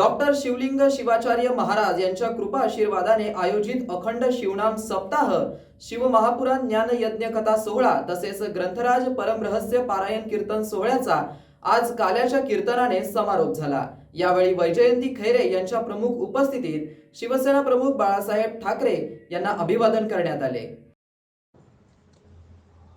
Doctor Shivling Shivacharya Maharaj यांच्या कृपा आशीर्वादाने आयोजित अखंड शिवनाम सप्ताह शिवमहापुराण ज्ञान यज्ञ कथा सोहळा तसेच ग्रंथराज परमरहस्य पारायण कीर्तन सोहळ्याचा आज काल्याच्या कीर्तनाने समारोप झाला. यावेळी वैजयंती खैरे यांच्या प्रमुख उपस्थितीत शिवसेना प्रमुख बाळासाहेब ठाकरे यांना अभिवादन करण्यात आले.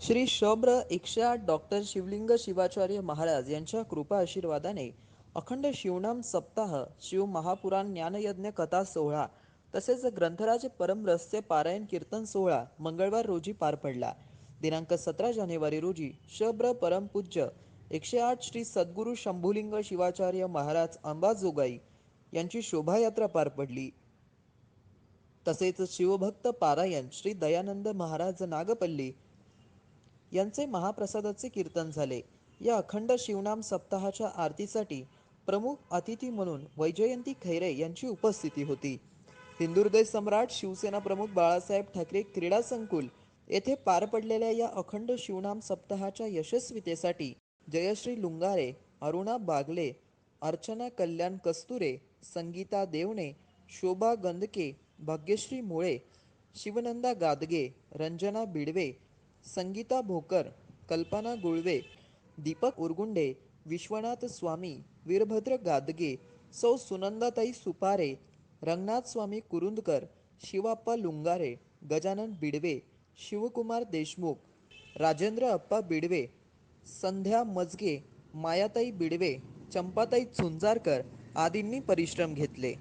श्री शब्र एकशे आठ डॉक्टर शिवलिंग शिवाचार्य महाराज यांच्या कृपा आशीर्वादाने अखंड शिवनाम सप्ताह शिव महापुराण ज्ञानयज्ञ कथा सोहळा तसेच ग्रंथराज परमरस्य पारायण कीर्तन सोहळा मंगळवार रोजी पार पडला. दिनांक सतरा जानेवारी रोजी शब्र परमपूज्य एकशे आठ श्री सद्गुरू शंभुलिंग शिवाचार्य महाराज अंबाजोगाई यांची शोभायात्रा पार पडली. तसेच शिवभक्त पारायण श्री दयानंद महाराज नागपल्ली यांचे महाप्रसादाचे कीर्तन झाले. या अखंड शिवनाम सप्ताहाच्या आरतीसाठी प्रमुख अतिथी म्हणून वैजयंती खैरे यांची उपस्थिती होती. हिंदुहृदय सम्राट शिवसेना प्रमुख बाळासाहेब ठाकरे क्रीडा संकुल येथे पार पडलेल्या या अखंड शिवनाम सप्ताहाच्या यशस्वीतेसाठी जयश्री लुंगारे अरुणा बागले अर्चना कल्याण कस्तुरे संगीता देवणे शोभा गंदके भाग्यश्री मुळे शिवनंदा गादगे रंजना बिडवे संगीता भोकर कल्पना गुळवे दीपक उरगुंडे विश्वनाथ स्वामी वीरभद्र गादगे सौ सुनंदाताई सुपारे रंगनाथ स्वामी कुरुंदकर शिवाप्पा लुंगारे गजानन बिडवे शिवकुमार देशमुख राजेंद्र अप्पा बिडवे संध्या मजगे मायाताई बिडवे चंपाताई झुंजारकर आदींनी परिश्रम घेतले.